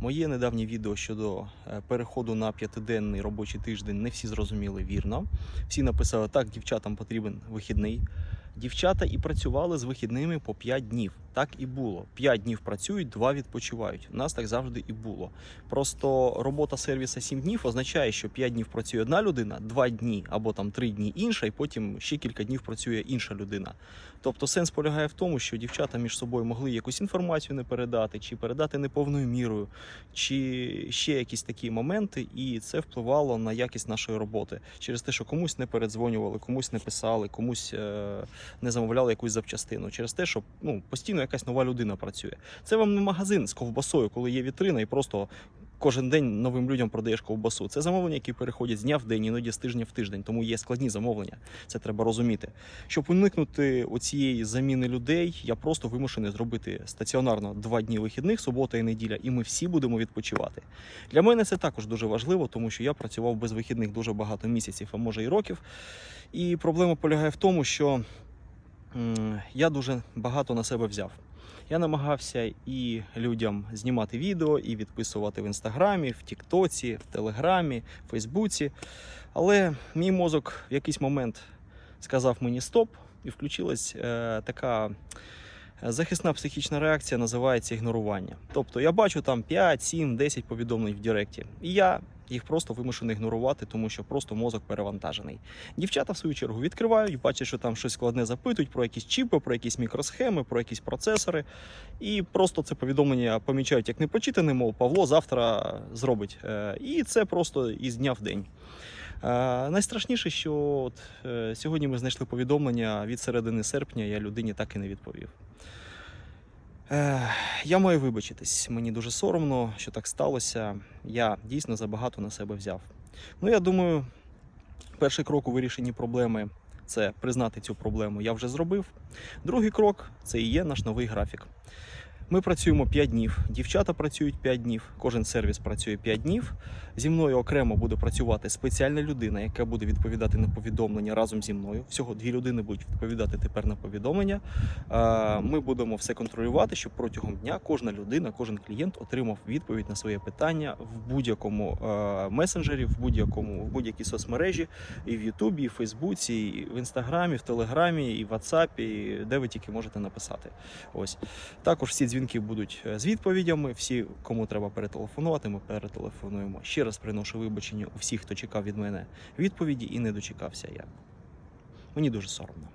Моє недавнє відео щодо е, переходу на п'ятиденний робочий тиждень не всі зрозуміли вірно. Всі написали, так, дівчатам потрібен вихідний. Дівчата і працювали з вихідними по 5 днів. Так і було. 5 днів працюють, 2 відпочивають. У нас так завжди і було. Просто робота сервіса 7 днів означає, що 5 днів працює одна людина, 2 дні або там 3 дні інша, і потім ще кілька днів працює інша людина. Тобто сенс полягає в тому, що дівчата між собою могли якусь інформацію не передати, чи передати неповною мірою, чи ще якісь такі моменти, і це впливало на якість нашої роботи через те, що комусь не передзвонювали, комусь не писали, комусь е, не замовляли якусь запчастину, через те, що ну постійно якась нова людина працює. Це вам не магазин з ковбасою, коли є вітрина, і просто кожен день новим людям продаєш ковбасу. Це замовлення, які переходять з дня в день, іноді з тижня в тиждень, тому є складні замовлення. Це треба розуміти. Щоб уникнути оцієї заміни людей, я просто вимушений зробити стаціонарно два дні вихідних, субота і неділя, і ми всі будемо відпочивати. Для мене це також дуже важливо, тому що я працював без вихідних дуже багато місяців, а може і років. І проблема полягає в тому, що я дуже багато на себе взяв. Я намагався і людям знімати відео, і відписувати в інстаграмі, в Тіктоці, в Телеграмі, в Фейсбуці. Але мій мозок в якийсь момент сказав мені стоп, і включилась е, така захисна психічна реакція, називається ігнорування. Тобто я бачу там 5, 7, 10 повідомлень в Директі, і я їх просто вимушений ігнорувати, тому що просто мозок перевантажений. Дівчата, в свою чергу, відкривають, бачать, що там щось складне запитують про якісь чіпи, про якісь мікросхеми, про якісь процесори. І просто це повідомлення помічають як непочитане, мов Павло завтра зробить. Е, І це просто із дня в день. Е, Найстрашніше, що от, е, сьогодні ми знайшли повідомлення від середини серпня, я людині так і не відповів. Я маю вибачитись. Мені дуже соромно, що так сталося. Я дійсно забагато на себе взяв. Ну, я думаю, перший крок у вирішенні проблеми це признати цю проблему. Я вже зробив. Другий крок це і є наш новий графік. Ми працюємо 5 днів, дівчата працюють 5 днів, кожен сервіс працює 5 днів. Зі мною окремо буде працювати спеціальна людина, яка буде відповідати на повідомлення разом зі мною. Всього дві людини будуть відповідати тепер на повідомлення. Е, Ми будемо все контролювати, щоб протягом дня кожна людина, кожен клієнт отримав відповідь на своє питання в будь-якому е, месенджері, в будь-якому в будь-якій соцмережі, і в Ютубі, і в Фейсбуці, і в Інстаграмі, в Телеграмі, і в WhatsApp, і де ви тільки можете написати. Ось також всі дзвінки будуть е, з відповідями. Всі, кому треба перетелефонувати, ми перетелефонуємо. Ще раз приношу вибачення у всіх, хто чекав від мене відповіді і не дочекався я. Мені дуже соромно.